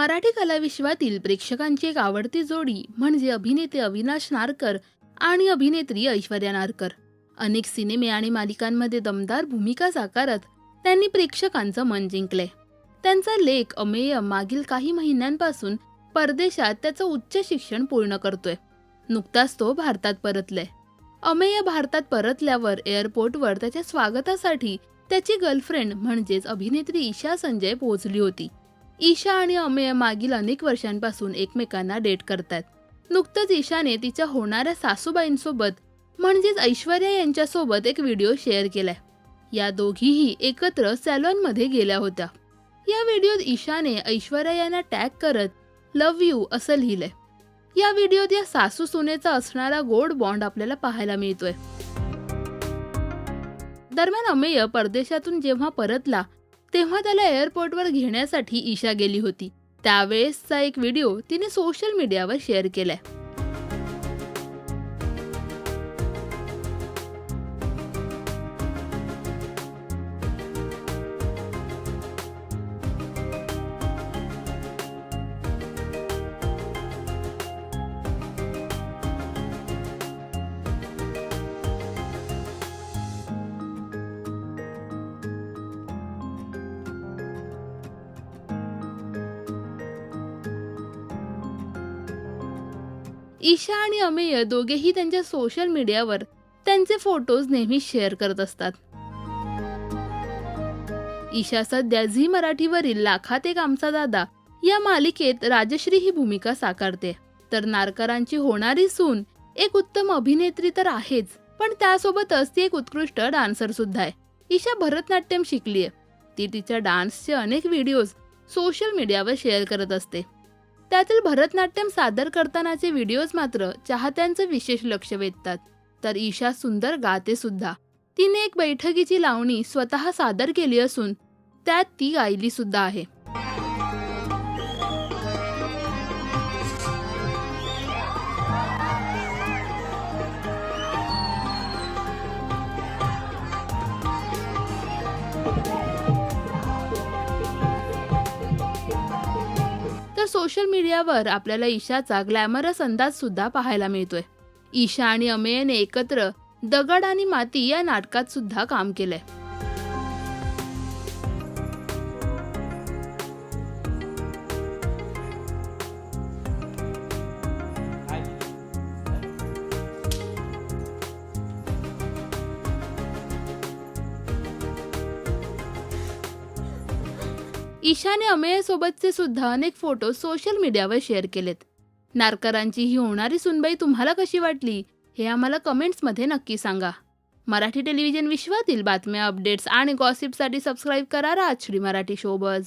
मराठी कलाविश्वातील प्रेक्षकांची एक आवडती जोडी म्हणजे अभिनेते अविनाश नारकर आणि अभिनेत्री ऐश्वर्या नारकर. अनेक सिनेमे आणि मालिकांमध्ये दमदार भूमिका साकारत त्यांनी प्रेक्षकांचं मन जिंकले. त्यांचा लेख अमेय मागील काही महिन्यांपासून परदेशात त्याचं उच्च शिक्षण पूर्ण करतोय. नुकताच तो भारतात परतलाय. अमेय भारतात परतल्यावर एअरपोर्टवर त्याच्या स्वागतासाठी त्याची गर्लफ्रेंड म्हणजेच अभिनेत्री ईशा संजय पोहोचली होती. ईशा आणि अमेय मागील अनेक वर्षांपासून एकमेकांना डेट करतात नुकतंच ईशाने तिच्या होणाऱ्या सासूबाईंसोबत म्हणजेच ऐश्वर्या यांच्यासोबत एक व्हिडिओ शेअर केलाय. या दोघीही एकत्र सॅलॉनमध्ये गेल्या होत्या. या व्हिडिओत ईशाने ऐश्वर्या यांना टॅग करत लव्ह यू असं लिहिलंय. या व्हिडिओत या सासू सुनेचा असणारा गोड बॉन्ड आपल्याला पाहायला मिळतोय. दरम्यान अमेय परदेशातून जेव्हा परतला तेव्हा त्याला एअरपोर्टवर घेण्यासाठी ईशा गेली होती. त्यावेळेसचा एक व्हिडिओ तिने सोशल मीडियावर शेअर केलाय. ईशा आणि अमेय दोघेही त्यांच्या सोशल मीडियावर त्यांचे फोटोज नेहमी शेअर करत असतात. ईशा सध्या झी मराठीवरील लाखात एक आमचा दादा या मालिकेत राजश्री ही भूमिका साकारते. तर नारकरांची होणारी सून एक उत्तम अभिनेत्री तर आहेच पण त्यासोबतच ती एक उत्कृष्ट डान्सर सुद्धा आहे. ईशा भरतनाट्यम शिकलीये. ती तिच्या डान्सचे अनेक व्हिडिओज सोशल मीडियावर शेअर करत असते. त्यातील भरतनाट्यम सादर करतानाचे व्हिडिओज मात्र चाहत्यांचं विशेष लक्ष वेधतात. तर ईशा सुंदर गाते सुद्धा. तिने एक बैठकीची लावणी स्वतः सादर केली असून त्यात ती गायली सुद्धा आहे. तर सोशल मीडियावर आपल्याला ईशाचा ग्लॅमरस अंदाज सुद्धा पाहायला मिळतोय. ईशा आणि अमेयने एकत्र दगड आणि माती या नाटकात सुद्धा काम केलंय. ईशाने अमेय सोबतचे सुद्धा अनेक फोटो सोशल मीडियावर शेअर केलेत. नारकरांची ही होणारी सुनबाई तुम्हाला कशी वाटली हे आम्हाला कमेंट्समध्ये नक्की सांगा. मराठी टेलिव्हिजन विश्वातील बातम्या अपडेट्स आणि गॉसिपसाठी सबस्क्राईब करा राजश्री मराठी शोबज